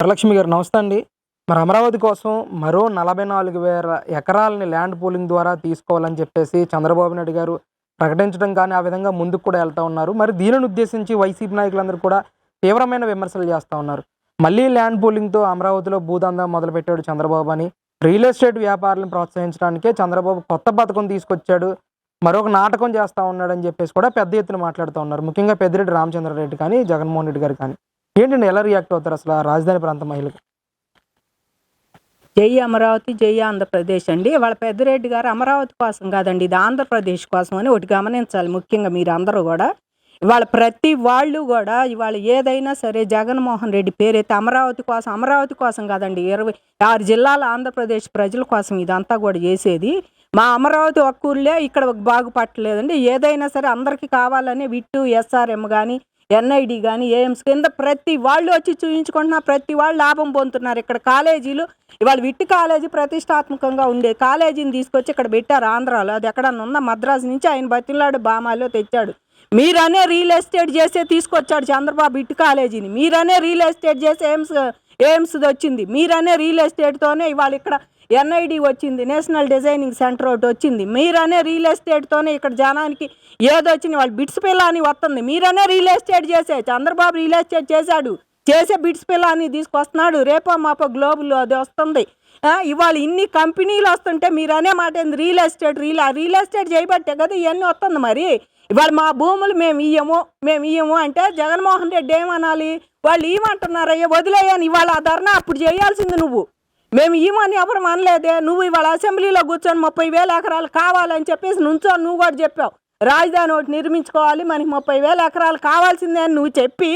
వరలక్ష్మి గారు నమస్తే అండి. మరి అమరావతి కోసం మరో నలభై నాలుగు వేల ఎకరాలని ల్యాండ్ పూలింగ్ ద్వారా తీసుకోవాలని చెప్పేసి చంద్రబాబు నాయుడు గారు ప్రకటించడం కానీ ఆ విధంగా ముందుకు కూడా వెళ్తా ఉన్నారు. మరి దీనిని ఉద్దేశించి వైసీపీ నాయకులందరూ కూడా తీవ్రమైన విమర్శలు చేస్తూ ఉన్నారు. మళ్ళీ ల్యాండ్ పూలింగ్తో అమరావతిలో భూదందా మొదలుపెట్టాడు చంద్రబాబు అని. రియల్ ఎస్టేట్ వ్యాపారాలను ప్రోత్సహించడానికే చంద్రబాబు కొత్త పథకం తీసుకొచ్చాడు. మరొక నాటకం చేస్తూ ఉన్నాడని చెప్పేసి కూడా పెద్ద ఎత్తున మాట్లాడుతూ ఉన్నారు. ముఖ్యంగా పెద్దిరెడ్డి రామచంద్రారెడ్డి కానీ జగన్మోహన్ రెడ్డి గారు కానీ. ఏంటండి ఎలా రియాక్ట్ అవుతారు అసలు ఆ రాజధాని ప్రాంత మహిళలు? జై అమరావతి జై ఆంధ్రప్రదేశ్ అండి. వాళ్ళ పెద్దరెడ్డి గారు అమరావతి కోసం కాదండి ఇది ఆంధ్రప్రదేశ్ కోసం అని ఒకటి గమనించాలి ముఖ్యంగా మీరు అందరూ కూడా. ఇవాళ ప్రతి వాళ్ళు కూడా ఇవాళ ఏదైనా సరే జగన్మోహన్ రెడ్డి పేరైతే అమరావతి కోసం అమరావతి కోసం కాదండి ఇరవై ఆరు జిల్లాల ఆంధ్రప్రదేశ్ ప్రజల కోసం ఇదంతా కూడా చేసేది. మా అమరావతి ఒక్కూరులే ఇక్కడ బాగుపట్టలేదండి. ఏదైనా సరే అందరికీ కావాలని విట్టు ఎస్ఆర్ఎం కానీ ఎన్ఐడి కానీ ఏఎంస్ కింద ప్రతి వాళ్ళు వచ్చి చూపించుకుంటున్నా ప్రతి వాళ్ళు లాభం పొందుతున్నారు. ఇక్కడ కాలేజీలు ఇవాళ విట్టి కాలేజీ ప్రతిష్టాత్మకంగా ఉండే కాలేజీని తీసుకొచ్చి ఇక్కడ పెట్టారు ఆంధ్రాలో. అది ఎక్కడన్నా ఉందా? మద్రాసు నుంచి ఆయన బతిలాడు బామాలో తెచ్చాడు. మీరనే రియల్ ఎస్టేట్ చేసే తీసుకొచ్చాడు చంద్రబాబు ఇటు కాలేజీని. మీరనే రియల్ ఎస్టేట్ చేసే ఎయిమ్స్ ఎయిమ్స్ వచ్చింది. మీరనే రియల్ ఎస్టేట్తోనే ఇవాళ ఇక్కడ ఎన్ఐడి వచ్చింది నేషనల్ డిజైనింగ్ సెంటర్ ఒకటి వచ్చింది. మీరనే రియల్ ఎస్టేట్తోనే ఇక్కడ జనానికి ఏదో వచ్చింది వాళ్ళు బిట్స్ పిల్ల అని వస్తుంది మీరనే రియల్ ఎస్టేట్ చేసే చంద్రబాబు రియల్ ఎస్టేట్ చేశాడు. చేసే బిట్స్ పిల్ల అని తీసుకొస్తున్నాడు. రేపో మాపో గ్లోబల్ అది వస్తుంది. ఇవాళ ఇన్ని కంపెనీలు వస్తుంటే మీరు అనే మాట ఏంది? Real estate real real estate చేయబట్టే కదా ఇవన్నీ వస్తుంది మరి. ఇవాళ మా భూములు మేము ఇయ్యము మేము ఇయ్యము అంటే జగన్మోహన్ రెడ్డి ఏమనాలి? వాళ్ళు ఏమంటున్నారయ్యా? వదిలేయని ఇవాళ ఆ ధర్నా అప్పుడు చేయాల్సింది నువ్వు. మేము ఇవ్వమని ఎవరు అనలేదే. నువ్వు ఇవాళ అసెంబ్లీలో కూర్చొని ముప్పై వేల ఎకరాలు కావాలని చెప్పేసి నుంచో నువ్వు కూడా చెప్పావు. రాజధాని ఒకటి నిర్మించుకోవాలి మనకి ముప్పై వేల ఎకరాలు కావాల్సిందే అని నువ్వు చెప్పి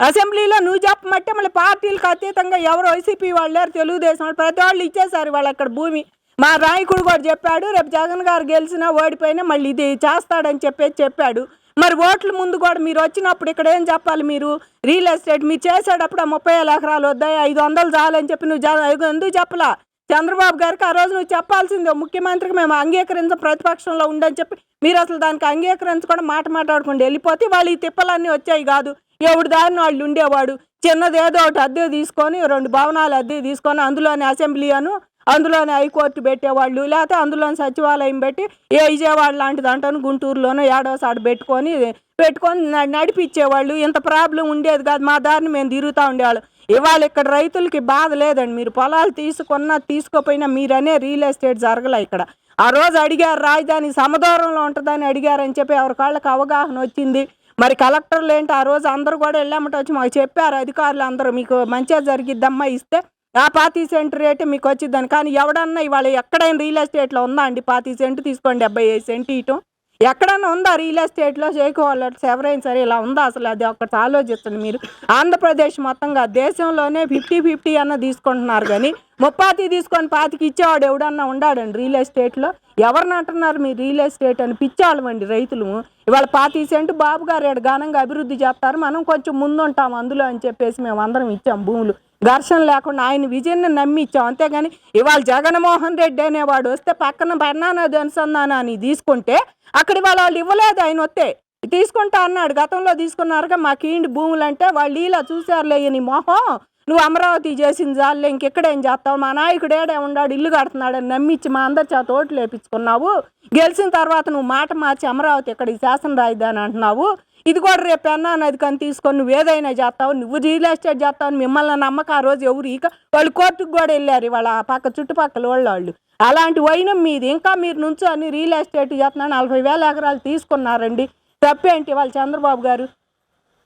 అసెంబ్లీలో నువ్వు చెప్పమంటే మళ్ళీ పార్టీలకు అతీతంగా ఎవరు వైసీపీ వాళ్ళు లేరు తెలుగుదేశం వాళ్ళు ప్రతి వాళ్ళు ఇచ్చేసారు వాళ్ళు అక్కడ భూమి. మా నాయకుడు కూడా చెప్పాడు రేపు జగన్ గారు గెలిచినా ఓడిపోయినా మళ్ళీ ఇది చేస్తాడని చెప్పేసి చెప్పాడు. మరి ఓట్ల ముందు కూడా మీరు వచ్చినప్పుడు ఇక్కడ ఏం చెప్పాలి మీరు? రియల్ ఎస్టేట్ మీరు చేసేటప్పుడు ముప్పై వేల ఎకరాలు వద్దాయి ఐదు వందలు చాలని చెప్పి నువ్వు ఎందుకు చెప్పలా? చంద్రబాబు గారికి ఆ రోజు నువ్వు చెప్పాల్సిందే ముఖ్యమంత్రికి మేము అంగీకరించం ప్రతిపక్షంలో ఉండని చెప్పి మీరు అసలు దానికి అంగీకరించకుండా మాట మాట్లాడకుండా వెళ్ళిపోతే వాళ్ళు ఈ తిప్పలన్నీ వచ్చాయి కాదు. ఎవడు దారిని వాళ్ళు ఉండేవాడు. చిన్నది ఏదో ఒకటి అద్దె తీసుకొని రెండు భవనాలు అద్దె తీసుకొని అందులోని అసెంబ్లీ అను అందులోనే హైకోర్టు పెట్టేవాళ్ళు లేకపోతే అందులోని సచివాలయం పెట్టి ఏ విజయవాడ లాంటిది అంటాను గుంటూరులోనో ఏడోసారి పెట్టుకొని పెట్టుకొని నడిపించేవాళ్ళు ఇంత ప్రాబ్లం ఉండేది కాదు మా దారిని మేము తిరుగుతూ ఉండేవాళ్ళం. ఇవాళ ఇక్కడ రైతులకి బాధ లేదండి. మీరు పొలాలు తీసుకున్నా తీసుకోపోయినా మీరనే రియల్ ఎస్టేట్ జరగలే ఇక్కడ. ఆ రోజు అడిగారు రాజధాని సమదూరంలో ఉంటుందని అడిగారని చెప్పి ఎవరికాళ్ళకి అవగాహన వచ్చింది. మరి కలెక్టర్లు ఏంటి? ఆ రోజు అందరూ కూడా వెళ్ళామంటే వచ్చి మాకు చెప్పారు అధికారులు అందరూ మీకు మంచిగా జరిగిద్దమ్మా ఇస్తే ఆ పాతి సెంట్ రేటు మీకు వచ్చిద్దని. కానీ ఎవడన్నా ఇవాళ ఎక్కడైనా రియల్ ఎస్టేట్లో ఉందా అండి? పాతి సెంట్ తీసుకోండి డెబ్బై ఐదు సెంట్ ఇయటం ఎక్కడన్నా ఉందా రియల్ ఎస్టేట్లో? చేకోవాలట్స్ ఎవరైనా సరే ఇలా ఉందా అసలు? అది ఒక్కటి ఆలోచించండి మీరు. ఆంధ్రప్రదేశ్ మొత్తంగా దేశంలోనే ఫిఫ్టీ ఫిఫ్టీ అన్న తీసుకుంటున్నారు కానీ ముప్పాతి తీసుకొని పాతికి ఇచ్చేవాడు ఎవడన్నా ఉండాడండి రియల్ ఎస్టేట్లో? ఎవరిని అంటున్నారు మీరు రియల్ ఎస్టేట్ అని? పిచ్చాళ్ళమండి రైతులు. ఇవాళ పాతి సెంటు బాబు గారు ఘనంగా అభివృద్ధి చేస్తారు. మనం కొంచెం ముందుంటాం అందులో అని చెప్పేసి మేము అందరం ఇచ్చాం భూములు. ఘర్షణ లేకుండా ఆయన విజయాన్ని నమ్మి ఇచ్చాం అంతేగాని ఇవాళ జగన్మోహన్ రెడ్డి అనేవాడు వస్తే పక్కన పర్ణానది అనుసంధానాన్ని తీసుకుంటే అక్కడ ఇవాళ వాళ్ళు ఇవ్వలేదు ఆయన వస్తే. తీసుకుంటా అన్నాడు. గతంలో తీసుకున్నారుగా మాకు ఈండి భూములు అంటే వాళ్ళు ఇలా చూసారులే నీ మొహం. నువ్వు అమరావతి చేసింది జాలే ఇంకెక్కడేం చేస్తావు? మా నాయకుడు ఏడే ఉన్నాడు ఇల్లు కడుతున్నాడని నమ్మించి మా అందరి చేత ఓట్లు వేపించుకున్నావు. గెలిచిన తర్వాత నువ్వు మాట మార్చి అమరావతి ఇక్కడ ఈ శాసన రాజధాని అంటున్నావు. ఇది కూడా రేపు పెన్నా నది కానీ తీసుకొని నువ్వు ఏదైనా చేస్తావు నువ్వు రియల్ ఎస్టేట్ చేస్తావు మిమ్మల్ని నమ్మక ఆ రోజు ఎవరు ఇక వాళ్ళు కోర్టుకు కూడా వెళ్ళారు వాళ్ళ పక్క చుట్టుపక్కల వాళ్ళు వాళ్ళు. అలాంటి వైనం మీది. ఇంకా మీరు నుంచొని రియల్ ఎస్టేట్ చేస్తున్నాను నలభై వేల ఎకరాలు తీసుకున్నారండి. తప్పేంటి వాళ్ళు చంద్రబాబు గారు?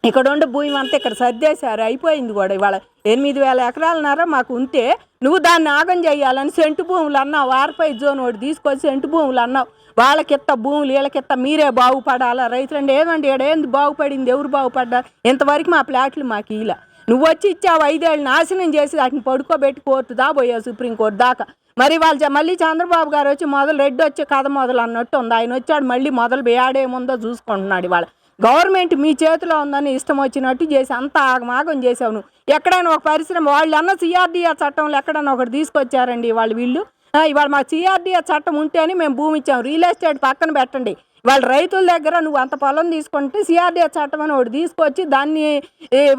ఇక్కడ ఉండే భూమి అంతా ఇక్కడ సర్దేశారు అయిపోయింది కూడా ఇవాళ. ఎనిమిది వేల ఎకరాలన్నారా మాకు ఉంటే నువ్వు దాన్ని ఆగం చేయాలని సెంటు భూములు అన్నావు ఆర్పై జోన్ ఒకటి తీసుకొచ్చి సెంటు భూములు అన్నావు. వాళ్ళకిత్త భూములు వీళ్ళకిత్త మీరే బాగుపడాలా? రైతులండి ఏమండి ఏడేంది బాగుపడింది? ఎవరు బాగుపడ్డారు ఇంతవరకు మా ప్లాట్లు మాకు ఇలా. నువ్వు వచ్చి ఇచ్చావు ఐదేళ్ళు నాశనం చేసి వాటిని పడుకోబెట్టి కోర్టు దా సుప్రీంకోర్టు దాకా. మరి వాళ్ళు మళ్ళీ చంద్రబాబు గారు వచ్చి మొదలు రెడ్డి వచ్చే కథ మొదలు అన్నట్టు ఉంది. ఆయన వచ్చాడు మళ్ళీ మొదలు బేయాడేముందో చూసుకుంటున్నాడు ఇవాళ. గవర్నమెంట్ మీ చేతిలో ఉందని ఇష్టం వచ్చినట్టు చేసి అంత ఆగమాగం చేసావు నువ్వు. ఎక్కడైనా ఒక పరిశ్రమ వాళ్ళు అన్న సిఆర్డీఆర్ చట్టంలో ఎక్కడైనా ఒకటి తీసుకొచ్చారండి వాళ్ళు వీళ్ళు. ఇవాళ మా సిఆర్డీఏ చట్టం ఉంటేనే మేము భూమి ఇచ్చాం. రియల్ ఎస్టేట్ పక్కన పెట్టండి. వాళ్ళ రైతుల దగ్గర నువ్వు అంత పొలం తీసుకుంటే సిఆర్డీఏ చట్టం అని ఒకటి తీసుకొచ్చి దాన్ని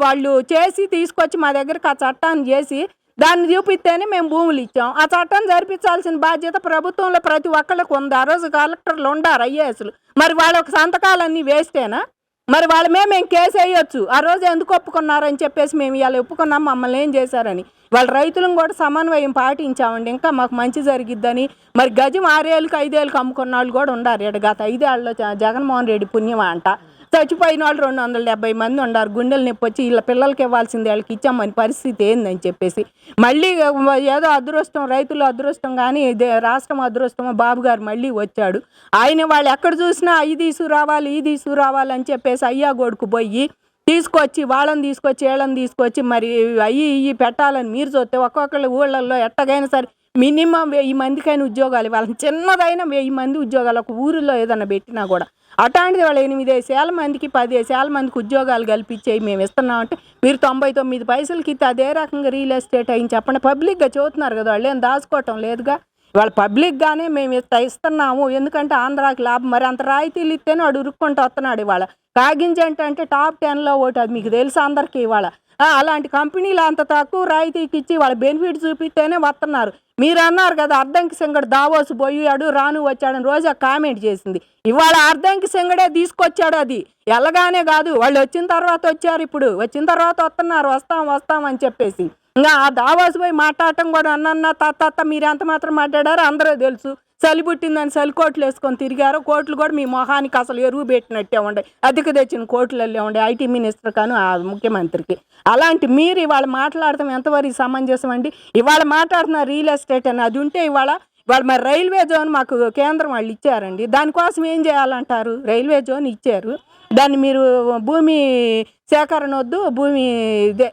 వాళ్ళు చేసి తీసుకొచ్చి మా దగ్గరకు ఆ చట్టాన్ని చేసి దాన్ని చూపిస్తేనే మేము భూములు ఇచ్చాం. ఆ చట్టాన్ని జరిపించాల్సిన బాధ్యత ప్రభుత్వంలో ప్రతి ఒక్కళ్ళకు ఉంది. ఆ రోజు కలెక్టర్లు ఉండారు ఐఏఎస్లు. మరి వాళ్ళ ఒక సంతకాలన్నీ వేస్తేనా? మరి వాళ్ళ మీద మేము కేసు వేయొచ్చు. ఆ రోజు ఎందుకు ఒప్పుకున్నారని చెప్పేసి మేము ఇవాళ ఒప్పుకున్నాం మమ్మల్ని ఏం చేశారని. వాళ్ళ రైతులను కూడా సమన్వయం పాటించామండి. ఇంకా మాకు మంచి జరిగిద్దని. మరి గజం ఆరేళ్ళకి ఐదేళ్ళకి అమ్ముకున్న వాళ్ళు కూడా ఉన్నారు ఇక్కడ గత ఐదేళ్ళలో జగన్మోహన్ రెడ్డి పుణ్యం అంట చచ్చిపోయిన వాళ్ళు రెండు వందల డెబ్బై మంది ఉన్నారు. గుండెలు నొప్పి వచ్చి వీళ్ళ పిల్లలకి ఇవ్వాల్సింది వాళ్ళకి ఇచ్చామని పరిస్థితి ఏందని చెప్పేసి మళ్ళీ ఏదో అదృష్టం రైతులు అదృష్టం కానీ రాష్ట్రం అదృష్టం బాబు గారు మళ్ళీ వచ్చాడు. ఆయన వాళ్ళు ఎక్కడ చూసినా అవి తీసుకురావాలి ఇది తీసుకురావాలి అని చెప్పేసి అయ్యా గోడుకు పోయి తీసుకొచ్చి వాళ్ళని తీసుకొచ్చి వీళ్ళని తీసుకొచ్చి మరి అయ్యి ఇవి పెట్టాలని మీరు చూస్తే ఒక్కొక్కళ్ళ ఊళ్ళల్లో ఎట్టగైనా సరే మినిమం వెయ్యి మందికైనా ఉద్యోగాలు వాళ్ళని చిన్నదైనా వెయ్యి మంది ఉద్యోగాలు ఒక ఊరిలో ఏదైనా పెట్టినా కూడా. అట్లాంటిది వాళ్ళు ఎనిమిది వేల మందికి పది వేల మందికి ఉద్యోగాలు కల్పించేవి మేము ఇస్తున్నాం అంటే మీరు తొంభై తొమ్మిది పైసలకి ఇస్తే అదే రకంగా రియల్ ఎస్టేట్ అయింది చెప్పండి. పబ్లిక్గా చదువుతున్నారు కదా వాళ్ళు ఏం దాచుకోవటం లేదుగా? వాళ్ళ పబ్లిక్గానే మేము ఇస్త ఇస్తున్నాము. ఎందుకంటే ఆంధ్రాకి లాభం మరి అంత రాయితీలు ఇస్తేనే వాడు ఉరుక్కుంటూ వస్తున్నాడు ఇవాళ. కాగింజంట అంటే టాప్ టెన్లో ఒకటి అది మీకు తెలుసు అందరికీ ఇవాళ. అలాంటి కంపెనీలు అంత తక్కువ రాయితీకి ఇచ్చి వాళ్ళ బెనిఫిట్ చూపిస్తేనే వస్తున్నారు. మీరు అన్నారు కదా అర్ధంకి సింగడు దావోసు పోయాడు రాను వచ్చాడని రోజా కామెంట్ చేసింది. ఇవాళ అర్ధంకి సింగడే తీసుకొచ్చాడు అది. ఎలాగానే కాదు వాళ్ళు వచ్చిన తర్వాత వచ్చారు ఇప్పుడు. వచ్చిన తర్వాత వస్తున్నారు వస్తాం వస్తాం అని చెప్పేసి. ఇంకా ఆ దావాసు పోయి మాట్లాడటం కూడా అన్న తాత మీరు ఎంత మాత్రం మాట్లాడారో అందరూ తెలుసు. చలి పుట్టిందని చలి కోట్లు వేసుకొని తిరిగారు. కోట్లు కూడా మీ మొహానికి అసలు ఎరువు పెట్టినట్టే ఉండే. అధిక తెచ్చిన కోట్లల్లో ఉండే ఐటీ మినిస్టర్ కాను ఆ ముఖ్యమంత్రికి. అలాంటి మీరు ఇవాళ మాట్లాడటం ఎంతవరకు సమంజసం అండి? ఇవాళ మాట్లాడుతున్న రియల్ ఎస్టేట్ అని అది ఉంటే ఇవాళ వాళ్ళు మరి రైల్వే జోన్ మాకు కేంద్రం వాళ్ళు ఇచ్చారండి. దానికోసం ఏం చేయాలంటారు? రైల్వే జోన్ ఇచ్చారు. దాన్ని మీరు భూమి సేకరణ వద్దు భూమి ఇదే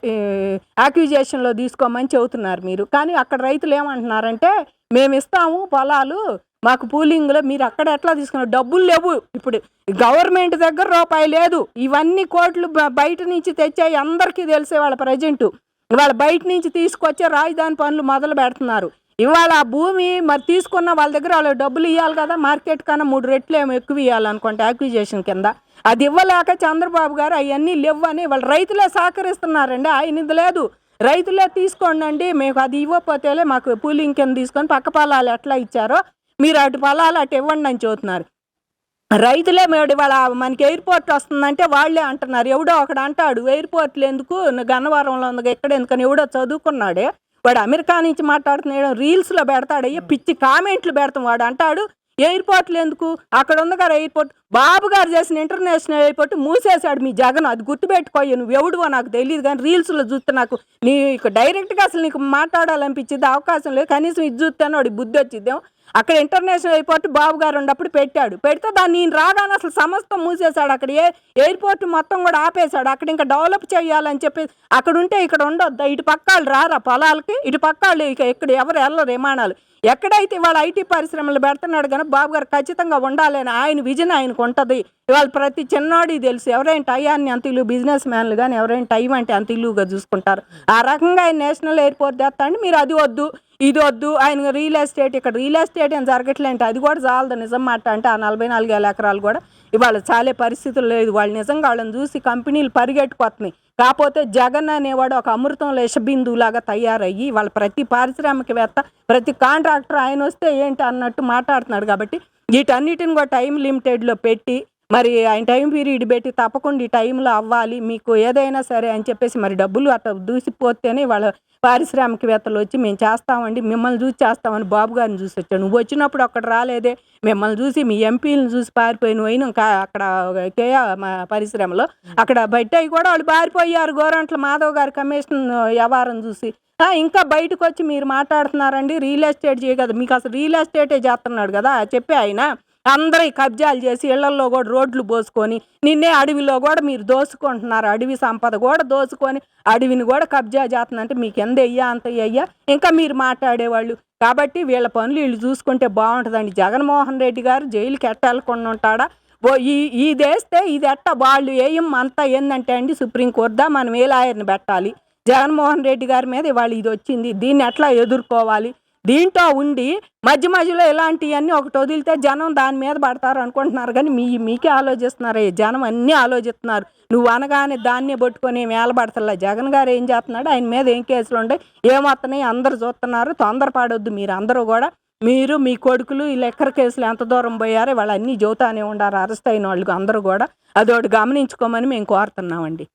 అక్విజేషన్లో తీసుకోమని చెబుతున్నారు మీరు. కానీ అక్కడ రైతులు ఏమంటున్నారంటే మేము ఇస్తాము పొలాలు మాకు పూలింగ్లో మీరు అక్కడ ఎట్లా తీసుకున్నారు? డబ్బులు లేవు. ఇప్పుడు గవర్నమెంట్ దగ్గర రూపాయి లేదు. ఇవన్నీ కోట్లు బయట నుంచి తెచ్చాయి. అందరికీ తెలిసే వాళ్ళ ప్రజెంటు. వాళ్ళు బయట నుంచి తీసుకొచ్చే రాజధాని పనులు మొదలు పెడుతున్నారు. ఇవాళ ఆ భూమి మరి తీసుకున్న వాళ్ళ దగ్గర వాళ్ళు డబ్బులు ఇవ్వాలి కదా మార్కెట్ కన్నా మూడు రెట్లు ఏమో ఎక్కువ ఇవ్వాలనుకుంటే యాక్విజేషన్ కింద. అది ఇవ్వలేక చంద్రబాబు గారు అవన్నీ లేవని వాళ్ళు రైతులే సహకరిస్తున్నారండి. ఆయన ఇది లేదు. రైతులే తీసుకోండి మేము అది ఇవ్వకపోతేలే మాకు పూలింగ్ కింద తీసుకొని పక్క పొలాలు ఎట్లా ఇచ్చారో మీరు అటు పొలాలు అటు ఇవ్వండి అని చూస్తున్నారు రైతులే మేడు ఇవాళ మనకి ఎయిర్పోర్ట్ వస్తుందంటే వాళ్ళే అంటున్నారు. ఎవడో ఒకడు అంటాడు ఎయిర్పోర్ట్లు ఎందుకు? గన్నవరంలో ఉంది ఎక్కడ ఎందుకని ఎవడో చదువుకున్నాడే. వాడు అమెరికా నుంచి మాట్లాడుతున్నాడు రీల్స్లో పెడతాడు అయ్యో పిచ్చి కామెంట్లు పెడతాం వాడు అంటాడు. ఎయిర్పోర్ట్లు ఎందుకు? అక్కడ ఉంది కదా ఎయిర్పోర్ట్. బాబు గారు చేసిన ఇంటర్నేషనల్ ఎయిర్పోర్ట్ మూసేశాడు మీ జగన్. అది గుర్తుపెట్టుకోయి నువ్వు ఎవడువో నాకు తెలియదు కానీ రీల్స్లో చూస్తే నాకు నీకు డైరెక్ట్గా అసలు నీకు మాట్లాడాలనిపించింది అవకాశం లేదు. కనీసం ఇది చూస్తాను వాడి బుద్ధి వచ్చిద్దాం అక్కడ ఇంటర్నేషనల్ ఎయిర్పోర్ట్ బాబు గారు ఉన్నప్పుడు పెట్టాడు. పెడితే దాన్ని ఈయన రాగానే అసలు సమస్తం మూసేశాడు. అక్కడ ఏ ఎయిర్పోర్ట్ మొత్తం కూడా ఆపేశాడు. అక్కడ ఇంకా డెవలప్ చేయాలని చెప్పి అక్కడ ఉంటే ఇక్కడ ఉండొద్దా? ఇటు పక్కాళ్ళు రారా పొలాలకి? ఇటు పక్కాళ్ళు ఇక ఇక్కడ ఎవరు వెళ్ళరు విమానాలు. ఎక్కడైతే ఇవాళ ఐటీ పరిశ్రమలు పెడుతున్నాడు కానీ బాబు గారు ఖచ్చితంగా ఉండాలని ఆయన విజన్ ఆయనకు ఉంటుంది. ఇవాళ ప్రతి చిన్నాడు తెలుసు. ఎవరైనా టయాన్ని అంత ఇల్లు బిజినెస్ మ్యాన్లు కానీ ఎవరైనా టైం అంటే అంత ఇల్లుగా చూసుకుంటారు. ఆ రకంగా ఆయన నేషనల్ ఎయిర్పోర్ట్ తెస్తాండి మీరు అది వద్దు. ఇది వద్దు ఆయన రియల్ ఎస్టేట్ ఇక్కడ రియల్ ఎస్టేట్ ఏం జరగట్లేంటే అది కూడా చాలదు నిజం మాట అంటే ఆ నలభై నాలుగు వేల ఎకరాలు కూడా ఇవాళ చాలే పరిస్థితులు లేదు. వాళ్ళు నిజంగా వాళ్ళని చూసి కంపెనీలు పరిగెట్టుకొస్తున్నాయి కాకపోతే జగన్ అనేవాడు ఒక అమృతంలో విషబిందువులాగా తయారయ్యి వాళ్ళ ప్రతి పారిశ్రామికవేత్త ప్రతి కాంట్రాక్టర్ ఆయన వస్తే ఏంటి అన్నట్టు మాట్లాడుతున్నాడు కాబట్టి వీటన్నిటిని కూడా టైం లిమిటెడ్లో పెట్టి మరి ఆయన టైం పీరియడ్ పెట్టి తప్పకుండా ఈ టైంలో అవ్వాలి మీకు ఏదైనా సరే అని చెప్పేసి మరి డబ్బులు అట్లా దూసిపోతేనే వాళ్ళ పారిశ్రామికవేత్తలు వచ్చి మేము చేస్తామండి మిమ్మల్ని చూసి చేస్తామని బాబు గారిని చూసి వచ్చాను నువ్వు వచ్చినప్పుడు అక్కడ రాలేదే మిమ్మల్ని చూసి మీ ఎంపీలను చూసి పారిపోయిన పోయిన ఇంకా అక్కడ కేయా మా పరిశ్రమలో అక్కడ బయట కూడా వాళ్ళు పారిపోయారు గోరంట్ల మాధవ్ గారి కమిషన్ వ్యవహారం చూసి. ఇంకా బయటకు వచ్చి మీరు మాట్లాడుతున్నారండి రియల్ ఎస్టేట్ చేయగలదు మీకు అసలు రియల్ ఎస్టేటే చేస్తున్నాడు కదా చెప్పే ఆయన. అందరూ కబ్జాలు చేసి ఇళ్ళలో కూడా రోడ్లు పోసుకొని నిన్నే అడవిలో కూడా మీరు దోసుకుంటున్నారు. అడవి సంపద కూడా దోసుకొని అడవిని కూడా కబ్జా చేస్తుందంటే మీకు ఎంత అయ్యా అంత అయ్యా ఇంకా మీరు మాట్లాడేవాళ్ళు. కాబట్టి వీళ్ళ పనులు వీళ్ళు చూసుకుంటే బాగుంటుందండి. జగన్మోహన్ రెడ్డి గారు జైలుకి ఎట్టాలకుండా ఉంటాడా? ఓ ఈ ఇది వేస్తే ఇది ఎట్ట? వాళ్ళు ఏం అంతా ఏందంటే అండి సుప్రీంకోర్టుదా? మనం ఏ లాయర్ని పెట్టాలి? జగన్మోహన్ రెడ్డి గారి మీద ఇవాళ ఇది వచ్చింది. దీన్ని ఎట్లా ఎదుర్కోవాలి? దీంట్లో ఉండి మధ్య మధ్యలో ఇలాంటివన్నీ ఒకటి వదిలితే జనం దాని మీద పడతారు అనుకుంటున్నారు. కానీ మీ మీకే ఆలోచిస్తున్నారు. జనం అన్నీ ఆలోచిస్తున్నారు. నువ్వు అనగానే దాన్నే పట్టుకొని మేలబడతలే జగన్ గారు ఏం చేస్తున్నాడు? ఆయన మీద ఏం కేసులు ఉంటాయి ఏమవుతున్నాయి అందరు చూస్తున్నారు. తొందరపడొద్దు మీరు అందరూ కూడా. మీరు మీ కొడుకులు ఈ లెక్కర కేసులు ఎంత దూరం పోయారో వాళ్ళు అన్నీ చెబుతానే ఉండారు. అరెస్ట్ అయిన వాళ్ళకి అందరూ కూడా. అదొకటి గమనించుకోమని మేము కోరుతున్నామండి.